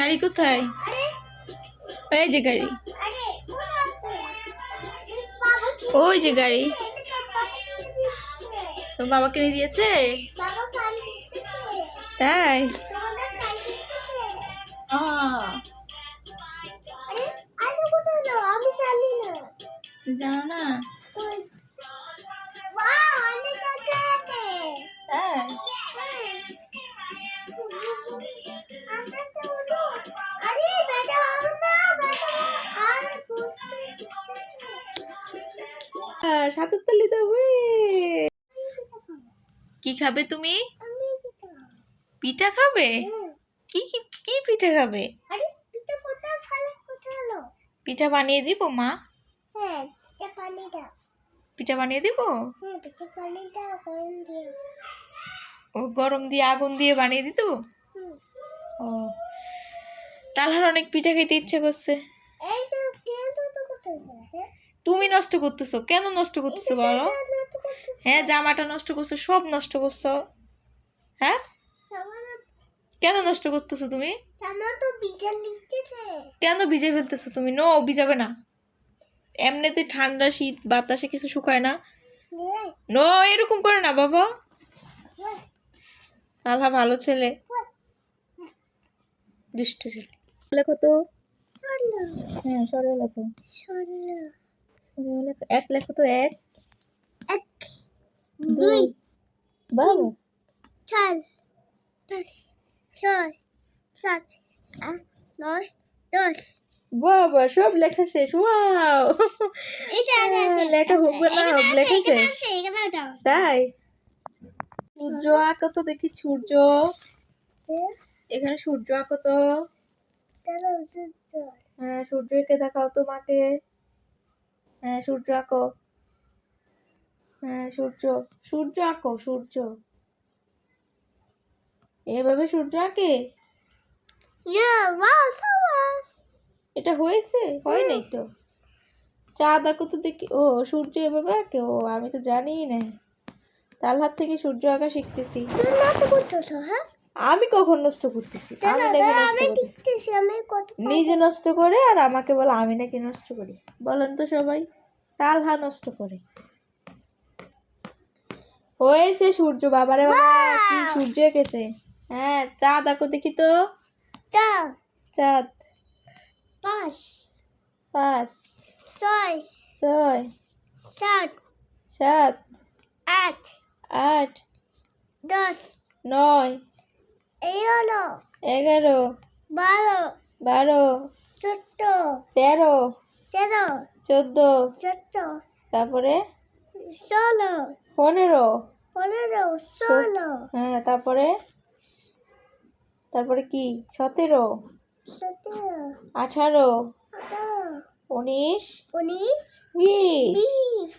গাড়ি কোথায়? ওই যে গাড়ি। ওই যে গাড়ি। তোর বাবা কিনে দিয়েছে? তাই? আহ, না? সাঁতার তালি দেবে কি খাবে তুমি? পিঠা খাবে? কি কি কি পিঠা খাবে? পিঠা বানিয়ে দিব মা? হ্যাঁ পিঠা বানিয়ে দিব? হ্যাঁ ও গরম দিয়ে আগুন দিয়ে বানিয়ে দিত। ও তালহার অনেক পিঠা খেতে ইচ্ছে করছে এই তো কেন তো তো কোথায় যায় হ্যাঁ তুমি নষ্ট করতেছো। কেন নষ্ট করতেছো বলো? হ্যাঁ জামাটা নষ্ট করছ সব নষ্ট করছ। হ্যাঁ? কেন নষ্ট করতেছো তুমি? কেন ভিজে ফেলতেছো তুমি? নো ভিজাবে না। এমনিতে ঠান্ডা শীত বাতাসে কিছু শুকায় না। নো এরকম করে না বাবা। আল্লাহ ভালো ছেলে। দুষ্ট ছেলে। লেখো তো। হ্যাঁ সরে লেখো। এক লেখো তো এক এক দুই বাবা চার পাঁচ ছয় সাত আট নয় দশ বাবা সব লেখা শেষ। ওয়াও লেখা হবে না লেখা শেষ তাই। সূর্য আঁকো তো দেখি সূর্য। এখানে সূর্য আঁকো তো। হ্যাঁ সূর্যকে দেখাও তো মাকে সূর্য আঁকো। হ্যাঁ সূর্য। সূর্য আঁকো সূর্য। এভাবে সূর্য আঁকে? এটা হয়েছে? হয় নাই তো? চাঁদ আঁকো তো দেখি। ও সূর্য এভাবে আঁকে? ও আমি তো জানিই না তার হাত থেকে সূর্য আঁকা শিখতেছি। হ্যাঁ? আমি কখন নষ্ট করতেছি? আমি নাকি নষ্ট নিজে নষ্ট করে আর আমাকে বলে আমি নাকি নষ্ট করি? বলেন তো সবাই তালহা নষ্ট করে? হয়েছে সূর্য বাবারে বাবা কি সূর্য এঁকেছে? হ্যাঁ চাঁদ আঁকো দেখি তো। চার চাঁদ। পাঁচ। পাঁচ। ছয়। ছয়। সাত। সাত। আট। আট। দশ। নয়। এগারো। এগারো। বারো। বারো। চোদ্দ। তেরো। তেরো। চোদ্দ। চোদ্দ। তারপরে? ষোলো। পনেরো। পনেরো। ষোলো। হ্যাঁ তারপরে? তারপরে কি? সতেরো। সতেরো। আঠারো। আঠারো। উনিশ। উনিশ। বিশ। বিশ.